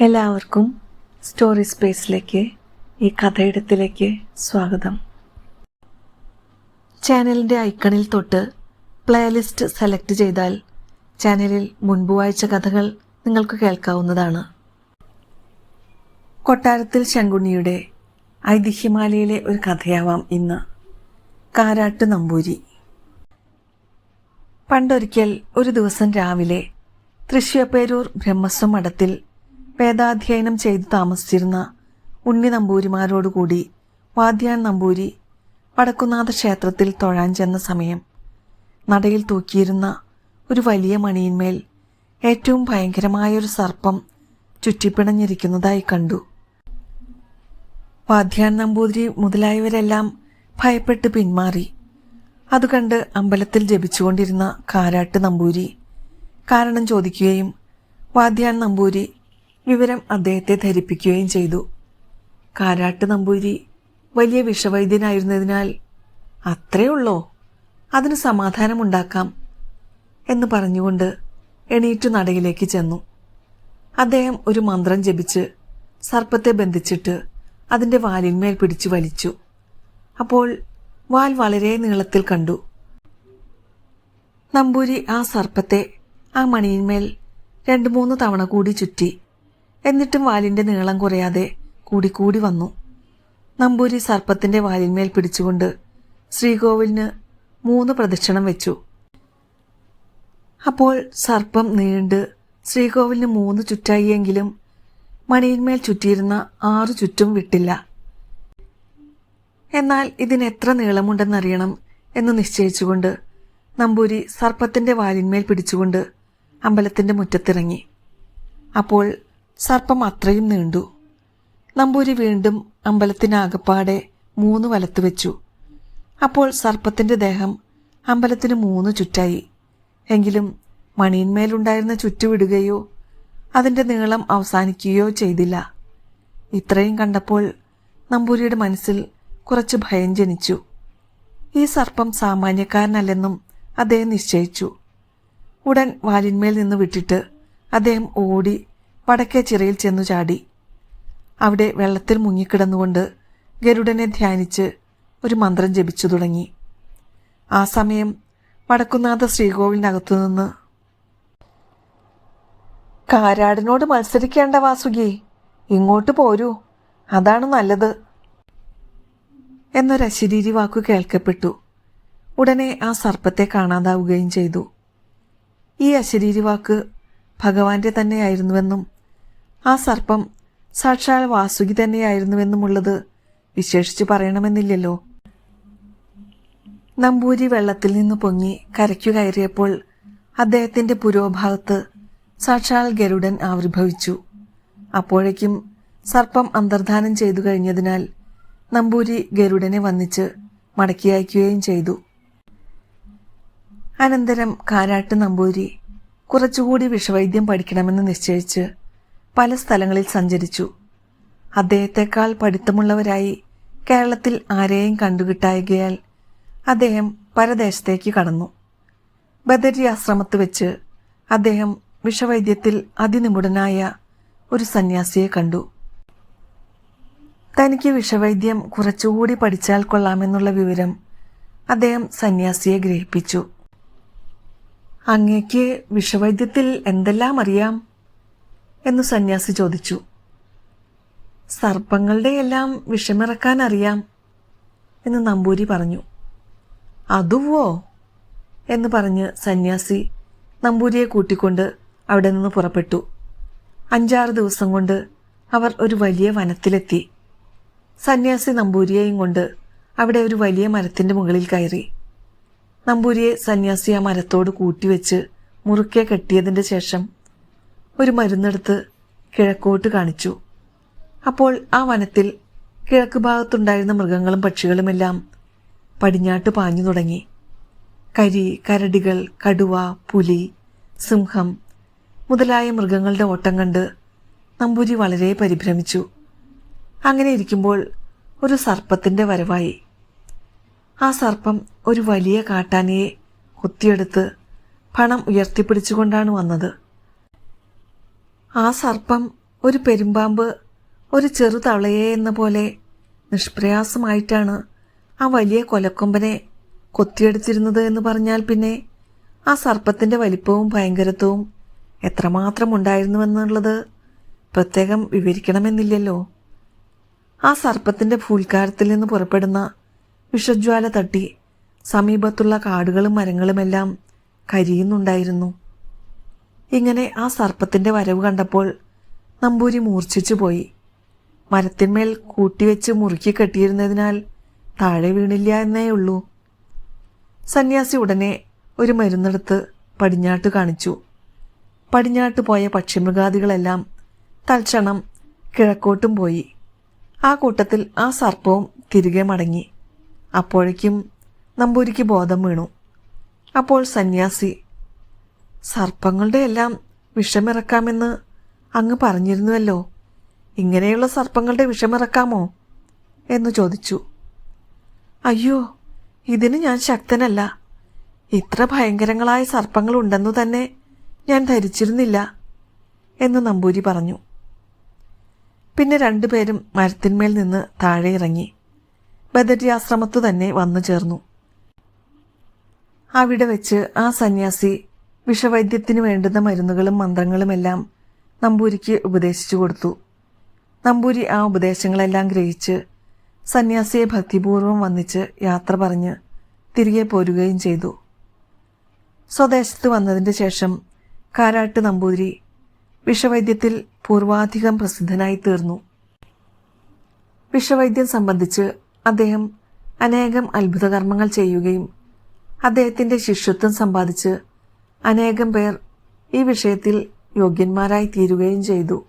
എല്ലാവർക്കും സ്റ്റോറി സ്പേസിലേക്ക് ഈ കഥയിടത്തിലേക്ക് സ്വാഗതം. ചാനലിന്റെ ഐക്കണിൽ തൊട്ട് പ്ലേലിസ്റ്റ് സെലക്ട് ചെയ്താൽ ചാനലിൽ മുൻപ് വായിച്ച കഥകൾ നിങ്ങൾക്ക് കേൾക്കാവുന്നതാണ്. കൊട്ടാരത്തിൽ ശങ്കുണ്ണിയുടെ ഐതിഹ്യമാലയിലെ ഒരു കഥയാവാം ഇന്ന്. കാരാട്ട് നമ്പൂരി. പണ്ടൊരിക്കൽ ഒരു ദിവസം രാവിലെ തൃശ്ശൂപ്പേരൂർ ബ്രഹ്മസ്വം മഠത്തിൽ വേദാധ്യയനം ചെയ്തു താമസിച്ചിരുന്ന ഉണ്ണി നമ്പൂരിമാരോടുകൂടി വാദ്യാൻ നമ്പൂരി വടക്കുന്നാഥ ക്ഷേത്രത്തിൽ തൊഴാൻ ചെന്ന സമയം നടയിൽ തൂക്കിയിരുന്ന ഒരു വലിയ മണിയിന്മേൽ ഏറ്റവും ഭയങ്കരമായൊരു സർപ്പം ചുറ്റിപ്പിണഞ്ഞിരിക്കുന്നതായി കണ്ടു. വാദ്യാൻ നമ്പൂതിരി മുതലായവരെല്ലാം ഭയപ്പെട്ട് പിന്മാറി. അത് കണ്ട് അമ്പലത്തിൽ ജപിച്ചുകൊണ്ടിരുന്ന കാരാട്ട് നമ്പൂരി കാരണം ചോദിക്കുകയും വാദ്യാൻ നമ്പൂരി വിവരം അദ്ദേഹത്തെ ധരിപ്പിക്കുകയും ചെയ്തു. കാരാട്ട് നമ്പൂരി വലിയ വിഷവൈദ്യനായിരുന്നതിനാൽ അത്രേ ഉള്ളോ അതിന് സമാധാനമുണ്ടാക്കാം എന്ന് പറഞ്ഞുകൊണ്ട് എണീറ്റു നടയിലേക്ക് ചെന്നു. അദ്ദേഹം ഒരു മന്ത്രം ജപിച്ച് സർപ്പത്തെ ബന്ധിച്ചിട്ട് അതിന്റെ വാലിന്മേൽ പിടിച്ചു വലിച്ചു. അപ്പോൾ വാൽ വളരെ നീളത്തിൽ കണ്ടു. നമ്പൂരി ആ സർപ്പത്തെ ആ മണിയിന്മേൽ രണ്ട് മൂന്ന് തവണ കൂടി ചുറ്റി എന്നിട്ടും വാലിന്റെ നീളം കുറയാതെ കൂടിക്കൂടി വന്നു. നമ്പൂരി സർപ്പത്തിന്റെ വാലിന്മേൽ പിടിച്ചുകൊണ്ട് ശ്രീകോവിലിന് മൂന്ന് പ്രദക്ഷിണം വെച്ചു. അപ്പോൾ സർപ്പം നീണ്ട് ശ്രീകോവിലിന് മൂന്ന് ചുറ്റായിയെങ്കിലും മണിയിന്മേൽ ചുറ്റിയിരുന്ന ആറു ചുറ്റും വിട്ടില്ല. എന്നാൽ ഇതിന് എത്ര നീളമുണ്ടെന്നറിയണം എന്ന് നിശ്ചയിച്ചുകൊണ്ട് നമ്പൂരി സർപ്പത്തിന്റെ വാലിന്മേൽ പിടിച്ചുകൊണ്ട് അമ്പലത്തിന്റെ മുറ്റത്തിറങ്ങി. അപ്പോൾ സർപ്പം അത്രയും നീണ്ടു. നമ്പൂരി വീണ്ടും അമ്പലത്തിനാകപ്പാടെ മൂന്ന് വലത്ത് വെച്ചു. അപ്പോൾ സർപ്പത്തിന്റെ ദേഹം അമ്പലത്തിന് മൂന്ന് ചുറ്റായി. എങ്കിലും മണിയന്മേലുണ്ടായിരുന്ന ചുറ്റുവിടുകയോ അതിന്റെ നീളം അവസാനിക്കുകയോ ചെയ്തില്ല. ഇത്രയും കണ്ടപ്പോൾ നമ്പൂരിയുടെ മനസ്സിൽ കുറച്ച് ഭയം ജനിച്ചു. ഈ സർപ്പം സാമാന്യക്കാരനല്ലെന്നും അദ്ദേഹം നിശ്ചയിച്ചു. ഉടൻ വാലിന്മേൽ നിന്ന് വിട്ടിട്ട് അദ്ദേഹം ഓടി വടക്കേ ചിറയിൽ ചെന്നു ചാടി. അവിടെ വെള്ളത്തിൽ മുങ്ങിക്കിടന്നുകൊണ്ട് ഗരുഡനെ ധ്യാനിച്ച് ഒരു മന്ത്രം ജപിച്ചു തുടങ്ങി. ആ സമയം വടക്കുന്നാഥ ശ്രീകോവിലിനകത്തുനിന്ന് കാരാടിനോട് മത്സരിക്കേണ്ട വാസുകി ഇങ്ങോട്ട് പോരൂ അതാണ് നല്ലത് എന്നൊരു എന്നൊരശരീരി വാക്കു കേൾക്കപ്പെട്ടു. ഉടനെ ആ സർപ്പത്തെ കാണാതാവുകയും ചെയ്തു. ഈ അശരീരി വാക്ക് ഭഗവാന്റെ തന്നെയായിരുന്നുവെന്നും ആ സർപ്പം സാക്ഷാൽ വാസുകി തന്നെയായിരുന്നുവെന്നുമുള്ളത് വിശേഷിച്ച് പറയണമെന്നില്ലല്ലോ. നമ്പൂരി വെള്ളത്തിൽ നിന്ന് പൊങ്ങി കരയ്ക്കു കയറിയപ്പോൾ അദ്ദേഹത്തിന്റെ പുരോഭാഗത്ത് സാക്ഷാൽ ഗരുഡൻ ആവിർഭവിച്ചു. അപ്പോഴേക്കും സർപ്പം അന്തർധാനം ചെയ്തു കഴിഞ്ഞതിനാൽ നമ്പൂരി ഗരുഡനെ വന്നിച്ച് മടക്കി അയക്കുകയും ചെയ്തു. അനന്തരം കാരാട്ട് നമ്പൂരി കുറച്ചുകൂടി വിഷവൈദ്യം പഠിക്കണമെന്ന് നിശ്ചയിച്ച് പല സ്ഥലങ്ങളിൽ സഞ്ചരിച്ചു. അദ്ദേഹത്തെക്കാൾ പഠിത്തമുള്ളവരായി കേരളത്തിൽ ആരെയും കണ്ടുകിട്ടായകയാൽ അദ്ദേഹം പരദേശത്തേക്ക് കടന്നു. ബദരി ആശ്രമത്ത് വെച്ച് അദ്ദേഹം വിഷവൈദ്യത്തിൽ അതിനിമുടനായ ഒരു സന്യാസിയെ കണ്ടു. തനിക്ക് വിഷവൈദ്യം കുറച്ചുകൂടി പഠിച്ചാൽ കൊള്ളാമെന്നുള്ള വിവരം അദ്ദേഹം സന്യാസിയെ ഗ്രഹിപ്പിച്ചു. അങ്ങേക്ക് വിഷവൈദ്യത്തിൽ എന്തെല്ലാം അറിയാം? എന്ന് സന്യാസി ചോദിച്ചു. സർപ്പങ്ങളുടെ എല്ലാം വിഷമിറക്കാൻ അറിയാം എന്ന് നമ്പൂരി പറഞ്ഞു. അതുവോ? എന്ന് പറഞ്ഞ് സന്യാസി നമ്പൂരിയെ കൂട്ടിക്കൊണ്ട് അവിടെ നിന്ന് പുറപ്പെട്ടു. അഞ്ചാറ് ദിവസം കൊണ്ട് അവർ ഒരു വലിയ വനത്തിലെത്തി. സന്യാസി നമ്പൂരിയെയും കൊണ്ട് അവിടെ ഒരു വലിയ മരത്തിന്റെ മുകളിൽ കയറി. നമ്പൂരിയെ സന്യാസി ആ മരത്തോട് കൂട്ടിവെച്ച് മുറുക്കെ കെട്ടിയതിന്റെ ശേഷം ഒരു മരുന്നെടുത്ത് കിഴക്കോട്ട് കാണിച്ചു. അപ്പോൾ ആ വനത്തിൽ കിഴക്ക് ഭാഗത്തുണ്ടായിരുന്ന മൃഗങ്ങളും പക്ഷികളുമെല്ലാം പടിഞ്ഞാട്ട് പാഞ്ഞു തുടങ്ങി. കരി കരടികൾ കടുവ പുലി സിംഹം മുതലായ മൃഗങ്ങളുടെ ഓട്ടം കണ്ട് നമ്പൂരി വളരെ പരിഭ്രമിച്ചു. അങ്ങനെ ഇരിക്കുമ്പോൾ ഒരു സർപ്പത്തിന്റെ വരവായി. ആ സർപ്പം ഒരു വലിയ കാട്ടാനയെ കുത്തിയെടുത്ത് പണം ഉയർത്തിപ്പിടിച്ചുകൊണ്ടാണ് വന്നത്. ആ സർപ്പം ഒരു പെരുമ്പാമ്പ് ഒരു ചെറുതളയെ എന്ന പോലെ നിഷ്പ്രയാസമായിട്ടാണ് ആ വലിയ കൊലക്കൊമ്പനെ കൊത്തിയെടുത്തിരുന്നത് എന്ന് പറഞ്ഞാൽ പിന്നെ ആ സർപ്പത്തിന്റെ വലിപ്പവും ഭയങ്കരത്വവും എത്രമാത്രം ഉണ്ടായിരുന്നുവെന്നുള്ളത് പ്രത്യേകം വിവരിക്കണമെന്നില്ലല്ലോ. ആ സർപ്പത്തിന്റെ ഫൂൽക്കാരത്തിൽ നിന്ന് പുറപ്പെടുന്ന വിഷജ്വാല തട്ടി സമീപത്തുള്ള കാടുകളും മരങ്ങളുമെല്ലാം കരിയുന്നുണ്ടായിരുന്നു. ഇങ്ങനെ ആ സർപ്പത്തിന്റെ വരവ് കണ്ടപ്പോൾ നമ്പൂരി മൂർച്ഛിച്ചു പോയി. മരത്തിന്മേൽ കൂട്ടിവെച്ച് മുറുക്കി കെട്ടിയിരുന്നതിനാൽ താഴെ വീണില്ല എന്നേ ഉള്ളൂ. സന്യാസി ഉടനെ ഒരു മരുന്നെടുത്ത് പടിഞ്ഞാട്ട് കാണിച്ചു. പടിഞ്ഞാട്ട് പോയ പക്ഷിമൃഗാദികളെല്ലാം തൽക്ഷണം കിഴക്കോട്ടും പോയി. ആ കൂട്ടത്തിൽ ആ സർപ്പവും തിരികെ മടങ്ങി. അപ്പോഴേക്കും നമ്പൂരിക്ക് ബോധം വീണു. അപ്പോൾ സന്യാസി സർപ്പങ്ങളുടെ എല്ലാം വിഷമിറക്കാമെന്ന് അങ്ങ് പറഞ്ഞിരുന്നുവല്ലോ. ഇങ്ങനെയുള്ള സർപ്പങ്ങളുടെ വിഷമിറക്കാമോ? എന്ന് ചോദിച്ചു. അയ്യോ ഇതിന് ഞാൻ ശക്തനല്ല. ഇത്ര ഭയങ്കരങ്ങളായ സർപ്പങ്ങളുണ്ടെന്നു തന്നെ ഞാൻ ധരിച്ചിരുന്നില്ല എന്ന് നമ്പൂരി പറഞ്ഞു. പിന്നെ രണ്ടുപേരും മരത്തിന്മേൽ നിന്ന് താഴെ ഇറങ്ങി. ബദരിയാശ്രമത്തു തന്നെ വന്നു ചേർന്നു. അവിടെ വെച്ച് ആ സന്യാസി വിഷവൈദ്യത്തിന് വേണ്ടുന്ന മരുന്നുകളും മന്ത്രങ്ങളുമെല്ലാം നമ്പൂരിക്ക് ഉപദേശിച്ചു കൊടുത്തു. നമ്പൂരി ആ ഉപദേശങ്ങളെല്ലാം ഗ്രഹിച്ച് സന്യാസിയെ ഭക്തിപൂർവം വന്നിച്ച് യാത്ര പറഞ്ഞ് തിരികെ പോരുകയും ചെയ്തു. സ്വദേശത്ത് വന്നതിന്റെ ശേഷം കാരാട്ട് നമ്പൂതിരി വിഷവൈദ്യത്തിൽ പൂർവാധികം പ്രസിദ്ധനായി തീർന്നു. വിഷവൈദ്യം സംബന്ധിച്ച് അദ്ദേഹം അനേകം അത്ഭുതകർമ്മങ്ങൾ ചെയ്യുകയും അദ്ദേഹത്തിന്റെ ശിഷ്യത്വം സമ്പാദിച്ച് അനേകം പേർ ഈ വിഷയത്തിൽ യോഗ്യന്മാരായി തീരുകയും ചെയ്തു.